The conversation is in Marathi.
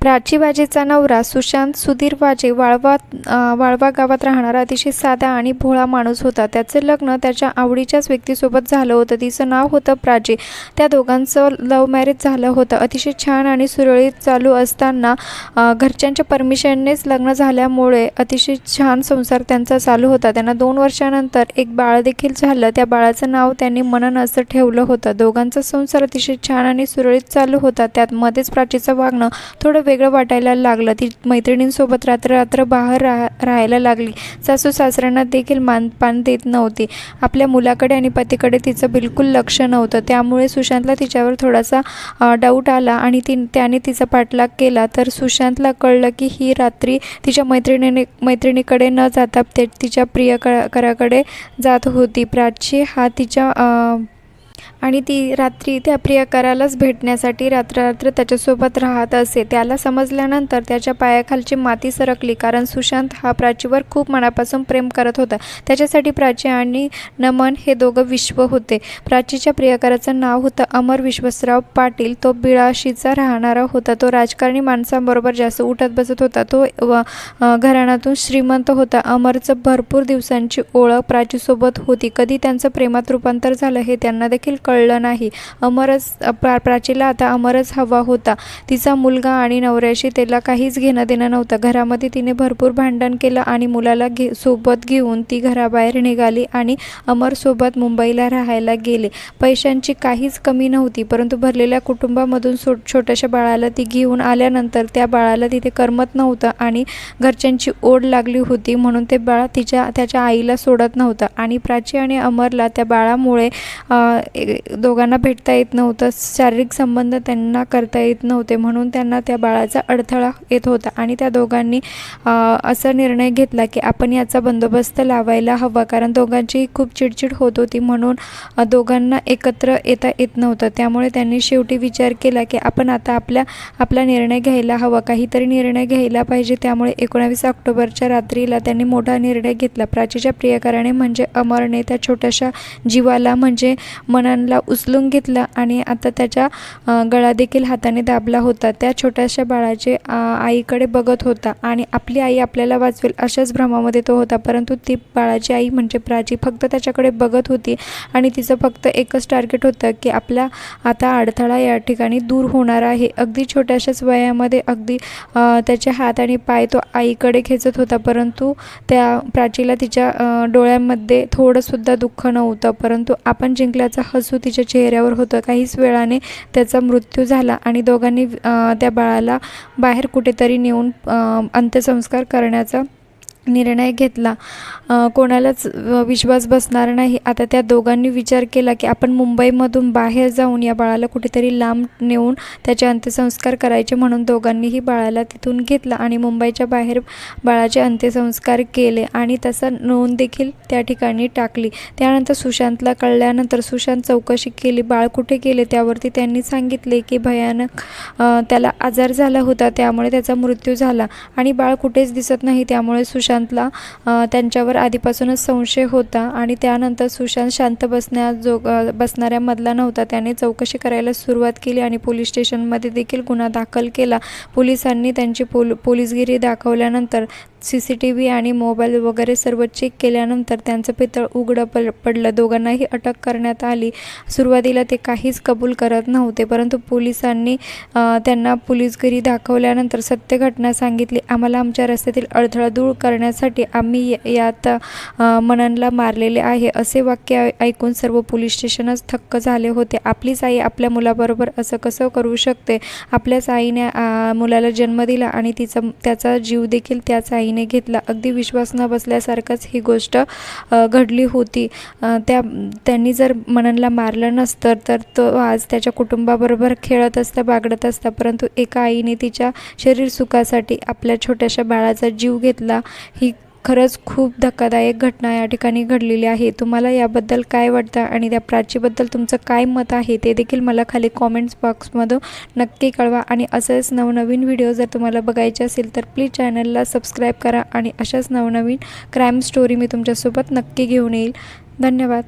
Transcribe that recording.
प्राची वाजेचा नवरा सुशांत सुधीर वाजे वाळवा वाळवा गावात राहणारा अतिशय साधा आणि भोळा माणूस होता. त्याचे लग्न त्याच्या आवडीच्याच व्यक्तीसोबत झालं होतं. तिचं नाव होतं प्राची त्या दोघांचं लव्ह मॅरेज झालं होतं. अतिशय छान आणि सुरळीत चालू असताना घरच्यांच्या परमिशननेच लग्न झाल्यामुळे अतिशय छान संसार त्यांचा चालू होता. त्यांना दोन वर्षानंतर एक बाळ देखील झालं. त्या बाळाचं नाव त्यांनी मनन असं ठेवलं होतं. दोघांचा संसार अतिशय छान आणि सुरळीत चालू होता. त्यात मध्येच प्राचीचं वागणं थोडं वेगळं वाटायला लागलं. ती मैत्रिणींसोबत रात्र रात्र बाहेर राहा राहायला लागली. सासू सासऱ्यांना देखील मानपान देत नव्हती. आपल्या मुलाकडे आणि पतीकडे तिचं बिलकुल लक्ष नव्हतं. त्यामुळे सुशांतला तिच्यावर थोडासा डाऊट आला आणि ती त्याने तिचा पाठलाग केला. तर सुशांतला कळलं की ही रात्री तिच्या मैत्रिणीने मैत्रिणीकडे न जाता ते तिच्या प्रियकराकडे जात होती. प्राची हा तिच्या आणि ती रात्री त्या प्रियकरालाच भेटण्यासाठी रात्र रात्र त्याच्यासोबत राहत असे. त्याला समजल्यानंतर त्याच्या पायाखालची माती सरकली कारण सुशांत हा प्राचीवर खूप मनापासून प्रेम करत होता. त्याच्यासाठी प्राची आणि नमन हे दोघं विश्व होते. प्राचीच्या प्रियकराचं नाव होतं अमर विश्वसराव पाटील. तो बिळाशीचा राहणारा होता. तो राजकारणी माणसांबरोबर जास्त उठत बसत होता. तो व घराण्यातून श्रीमंत होता. अमरचं भरपूर दिवसांची ओळख प्राचीसोबत होती. कधी त्यांचं प्रेमात रूपांतर झालं हे त्यांना देखील कळलं नाही. अमरच प्रा प्राचीला आता अमरच हवा होता. तिचा मुलगा आणि नवऱ्याशी त्याला काहीच घेणं देणं नव्हतं. घरामध्ये तिने भरपूर भांडण केलं आणि मुलाला घे सोबत घेऊन ती घराबाहेर निघाली आणि अमरसोबत मुंबईला राहायला गेले. पैशांची काहीच कमी नव्हती परंतु भरलेल्या कुटुंबामधून सो छोट्याशा बाळाला ती घेऊन आल्यानंतर त्या बाळाला तिथे करमत नव्हतं आणि घरच्यांची ओढ लागली होती म्हणून ते बाळ तिच्या त्याच्या आईला सोडत नव्हतं. आणि प्राची आणि अमरला त्या बाळामुळे ए- दोघांना भेटता येत नव्हतं. शारीरिक संबंध त्यांना करता येत नव्हते म्हणून त्यांना त्या बाळाचा अडथळा येत होता आणि त्या दोघांनी असा निर्णय घेतला की आपण याचा बंदोबस्त लावायला हवा. कारण दोघांची खूप चिडचिड होत होती म्हणून दोघांना एकत्र येता येत नव्हतं. त्यामुळे त्यांनी शेवटी विचार केला की आपण आता आपल्या आपला निर्णय घ्यायला हवा. काहीतरी निर्णय घ्यायला पाहिजे. त्यामुळे एकोणावीस ऑक्टोबरच्या रात्रीला त्यांनी मोठा निर्णय घेतला. प्राचीच्या प्रियकराने म्हणजे अमरने त्या छोट्याशा जीवाला म्हणजे मननला उचलून घेतलं आणि आता त्याच्या गळादेखील गळा देखील हाताने दाबला होता. त्या छोट्याशा बाळाचे आईकडे बघत होता आणि आपली आई आपल्याला वाचवेल अशाच भ्रमामध्ये तो होता. परंतु ती बाळाची आई म्हणजे प्राची. फक्त त्याच्याकडे बघत होती आणि तिचं फक्त एकच टार्गेट होतं की आपला आता अडथळा या ठिकाणी दूर होणार आहे. अगदी छोट्याशाच वयामध्ये अगदी त्याचे हात आणि पाय तो आईकडे खेचत होता. परंतु त्या प्राचीला तिच्या डोळ्यांमध्ये थोडंसुद्धा दुःख नव्हतं. परंतु आपण जिंकल्याचं हसू तिच्या चेहऱ्यावर होतं. काहीच वेळाने त्याचा मृत्यू झाला आणि दोघांनी त्या बाळाला बाहेर कुठेतरी नेऊन अंत्यसंस्कार करण्याचा निर्णय घेतला. कोणालाच विश्वास बसणार नाही. आता त्या दोघांनी विचार केला की आपण मुंबईमधून बाहेर जाऊन या बाळाला कुठेतरी लांब नेऊन त्याचे अंत्यसंस्कार करायचे म्हणून दोघांनीही बाळाला तिथून घेतला आणि मुंबईच्या बाहेर बाळाचे अंत्यसंस्कार केले आणि तसा नोंद देखील त्या ठिकाणी टाकली. त्यानंतर सुशांतला कळल्यानंतर सुशांत चौकशी केली. बाळ कुठे गेले त्यावरती त्यांनी सांगितले की भयानक त्याला आजार झाला होता त्यामुळे त्याचा मृत्यू झाला आणि बाळ कुठेच दिसत नाही त्यामुळे सुशांतला त्यांच्यावर आधीपासूनच संशय होता आणि त्यानंतर सुशांत शांत बसण्या जो बसणाऱ्यामधला नव्हता. त्याने चौकशी करायला सुरुवात केली आणि पोलीस स्टेशनमध्ये देखील गुन्हा दाखल केला. पोलिसांनी त्यांची पोल पोलीसगिरी दाखवल्यानंतर सी सी टी व्ही आणि मोबाईल वगैरे सर्व चेक केल्यानंतर त्यांचं पितळ उघडं पड पडलं. दोघांनाही अटक करण्यात आली. सुरुवातीला ते काहीच कबूल करत नव्हते परंतु पोलिसांनी त्यांना पोलीसगिरी दाखवल्यानंतर सत्य घटना सांगितली. आम्हाला आमच्या रस्त्यातील अडथळा दूर करण्यासाठी आम्ही यात मननला मारलेले आहे. असे वाक्य ऐ- ऐकून सर्व पोलीस स्टेशनच थक्क झाले होते. आपलीच आई आपल्या मुलाबरोबर असं कसं करू शकते? आपल्याच आईने मुलाला जन्म दिला आणि तिचा त्याचा जीव देखील त्याच आईने घेतला. अगदी विश्वास न बसल्यासारखंच ही गोष्ट घडली होती. त्या त्यांनी जर मननला मारलं नसतं तर तो आज त्याच्या कुटुंबाबरोबर खेळत असता बागडत असता. परंतु एका आईने तिच्या शरीर सुखासाठी आपल्या छोट्याशा बाळाचा जीव घेतला. ही खरंच खूप धक्कादायक घटना या ठिकाणी घडलेली आहे. तुम्हाला याबद्दल काय वाटतं आणि त्या प्राचीबद्दल तुमचं काय मत आहे ते देखील मला खाली कॉमेंट्स बॉक्समधून नक्की कळवा आणि असंच नवनवीन व्हिडिओ जर तुम्हाला बघायचे असेल तर प्लीज चॅनलला सबस्क्राईब करा आणि अशाच नवनवीन क्राईम स्टोरी मी तुमच्यासोबत नक्की घेऊन येईल. धन्यवाद.